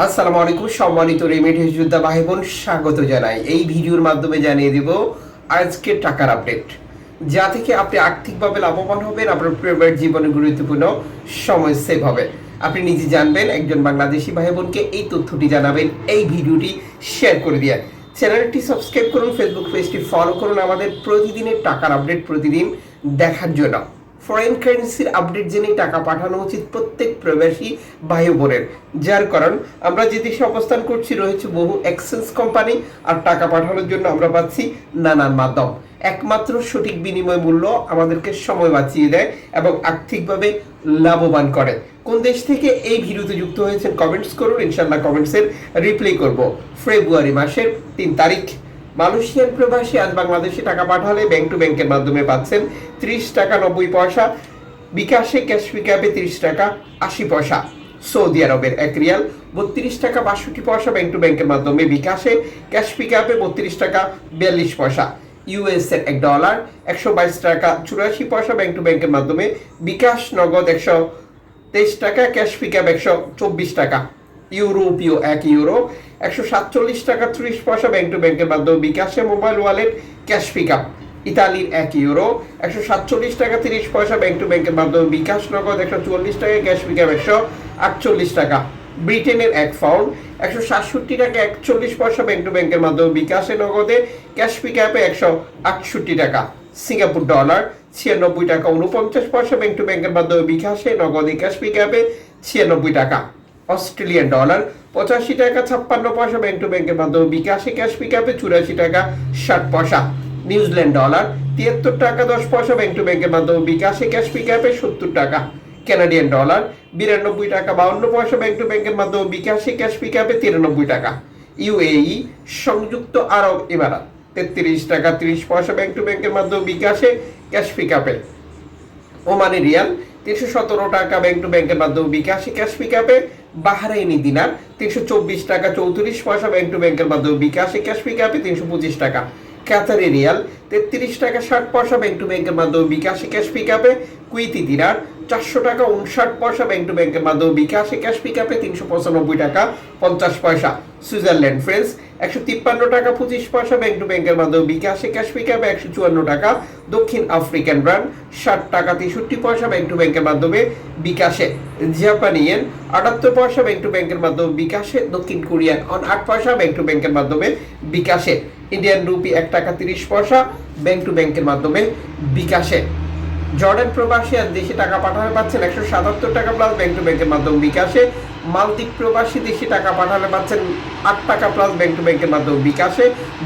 আসসালামু আলাইকুম, সম্মানিত রেমিটেন্স যোদ্ধা ভাই বোন স্বাগত জানাই। এই ভিডিওর মাধ্যমে জানিয়ে দেব আজকের টাকার আপডেট। যা থেকে আপনি আর্থিকভাবে লাভবান হবেন, আপনার পরিবারের জীবনে গুরুত্বপূর্ণ সময় সেভ হবে। আপনি নিজে জানবেন, একজন বাংলাদেশি ভাই বোনকে এই তথ্যটি জানাবেন, এই ভিডিওটি শেয়ার করে দিয়ে। চ্যানেলটি সাবস্ক্রাইব করুন ফেসবুক পেজটি ফলো করুন আমাদের প্রতিদিনের টাকার আপডেট প্রতিদিন দেখার জন্য। ফরেন কারেন্সির আপডেট জেনে টাকা পাঠানো উচিত প্রত্যেক প্রবাসী ভাই বোনের। যার কারণ, আমরা যে দেশে অবস্থান করছি রয়েছে বহু এক্সচেঞ্জ কোম্পানি আর টাকা পাঠানোর জন্য আমরা পাচ্ছি নানান মাধ্যম। একমাত্র সঠিক বিনিময় মূল্য আমাদেরকে সময় বাঁচিয়ে দেয় এবং আর্থিকভাবে লাভবান করে। কোন দেশ থেকে এই ভিডিওতে যুক্ত হয়েছেন কমেন্টস করুন। ইনশাল্লাহ কমেন্টসের রিপ্লাই করব। ফেব্রুয়ারি মাসের তিন তারিখ। মালয়েশিয়ান প্রবাসী আজ বাংলাদেশে টাকা পাঠালে ব্যাংক টু ব্যাংকের মাধ্যমে পাচ্ছেন ত্রিশ টাকা নব্বই পয়সা, বিকাশে ক্যাশ পিকআপে তিরিশ টাকা আশি পয়সা। সৌদি আরবের এক রিয়াল, বত্রিশ টাকা বাষট্টি পয়সা ব্যাংক টু ব্যাংকের মাধ্যমে বিকাশে, ক্যাশ পিকআপে বত্রিশ টাকা বিয়াল্লিশ পয়সা। ইউএস এর এক ডলার, একশো বাইশ টাকা চুরাশি পয়সা ব্যাংক টু ব্যাংকের মাধ্যমে বিকাশ নগদ একশো তেইশ টাকা, ক্যাশ পিকআপ একশো চব্বিশ টাকা। ইউরোপীয় এক ইউরো, একশো সাতচল্লিশ টাকা ত্রিশ পয়সা ব্যাংক টু ব্যাংকের মাধ্যমে বিকাশে mobile wallet cash pick up ইতালির এক ইউরো, একশো সাতচল্লিশ টাকা তিরিশ পয়সা ব্যাংক টু ব্যাংকের মাধ্যমে বিকাশ নগদ, একশো চুয়াল্লিশ টাকা ক্যাশ পিক আপ একশো আটচল্লিশ টাকা। ব্রিটেনের এক পাউন্ড একশো সাতষট্টি টাকা একচল্লিশ পয়সা ব্যাংক টু ব্যাংকের মাধ্যমে বিকাশে নগদে ক্যাশ পিকআপে একশো আটষট্টি টাকা। সিঙ্গাপুর ডলার ছিয়ানব্বই টাকা উনপঞ্চাশ পয়সা ব্যাংক টু ব্যাংকের মাধ্যমে বিকাশে নগদে ক্যাশ পিকআপে ছিয়ানব্বই টাকা। অস্ট্রেলিয়ান ডলার, পঁচাশি টাকা, ছাপ্পান্ন পয়সা ব্যাংক টু ব্যাংকের মাধ্যমে বিকাশে, ক্যাশ পিকআপে চুরাশি টাকা, ষাট পয়সা। নিউজিল্যান্ড ডলার, তিয়াত্তর টাকা, দশ পয়সা ব্যাংক টু ব্যাংকের মাধ্যমে বিকাশে, ক্যাশ পিকআপে সত্তর টাকা। কানাডিয়ান ডলার, বিরানব্বই টাকা, বাউন্ন পয়সা ব্যাংক টু ব্যাংকের মাধ্যমে বিকাশে, ক্যাশ পিকআপে তিরানব্বই টাকা। ইউএই, সংযুক্ত আরব ইমারাত তেত্রিশ টাকা, তিরিশ পয়সা ব্যাংক টু ব্যাংকের মাধ্যমে বিকাশে, ক্যাশ পিকআপে। ওমানি রিয়াল, তিনশো সতেরো টাকা ব্যাংক টু ব্যাংকের মাধ্যমে বিকাশ ক্যাশ পিক আপে বাহারাইনি দিনার, তিনশো চব্বিশ টাকা চৌত্রিশ পয়সা ব্যাংক টু ব্যাংকের মাধ্যমে বিকাশ ক্যাশ পিক আপে তিনশো পঁচিশ টাকা। ক্যাথারি রিয়াল, তেত্রিশ টাকা ষাট পয়সা ব্যাংক টু ব্যাংকের মাধ্যমে বিকাশ ক্যাশ পিক আপে কুইতি দিনার চারশো টাকা, উনষাট পয়সা ব্যাংক টু ব্যাংকের মাধ্যমে বিকাশে ক্যাশ পিক আপে তিনশো পঁচানব্বই টাকা, পঞ্চাশ পয়সা সুইজারল্যান্ড ফ্রেন্স একশো তিপ্পান্ন টাকা, পঁচিশ পয়সা ব্যাংক টু ব্যাংকের মাধ্যমে বিকাশে ক্যাশ পিকআপে একশো চুয়ান্ন টাকা, দক্ষিণ আফ্রিকান ব্র্যান্ড ষাট টাকা, তেষট্টি পয়সা ব্যাংক টু ব্যাংকের মাধ্যমে বিকাশে জাপানি ইয়েন আটাত্তর পয়সা ব্যাংক টু ব্যাংকের মাধ্যমে বিকাশে দক্ষিণ কোরিয়ান। অন আট পয়সা ব্যাংক টু ব্যাংকের মাধ্যমে বিকাশে ইন্ডিয়ান রুপি এক টাকা, তিরিশ পয়সা ব্যাংক টু ব্যাংকের মাধ্যমে বিকাশে জর্ডান প্রবাসী আর দেশে টাকা পাঠাতে পাচ্ছেন একশো সাতাত্তর টাকা প্লাস ব্যাংক টু ব্যাংকের মাধ্যমে বিকাশে। মালদ্বীপ প্রবাসী দেশে টাকা পাঠাতে পাচ্ছেন আট টাকা প্লাস ব্যাংক টু ব্যাংকের মাধ্যমে বিকাশে।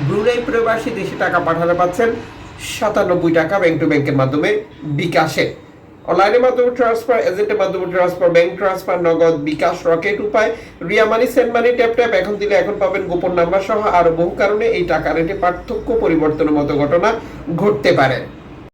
ব্রুনাই প্রবাসী দেশে টাকা পাঠাতে পাচ্ছেন সাতানব্বই টাকা ব্যাংক টু ব্যাংকের মাধ্যমে বিকাশে। অনলাইনের মাধ্যমে ট্রান্সফার এজেন্টের মাধ্যমে transfer bank transfer Nagad bKash Rocket Upay, Ria money send money tap tap এখন দিলে এখন পাবেন গোপন নাম্বার সহ আরও বহু কারণে এই টাকা রেটে পার্থক্য পরিবর্তনের মতো ঘটনা ঘটতে পারে।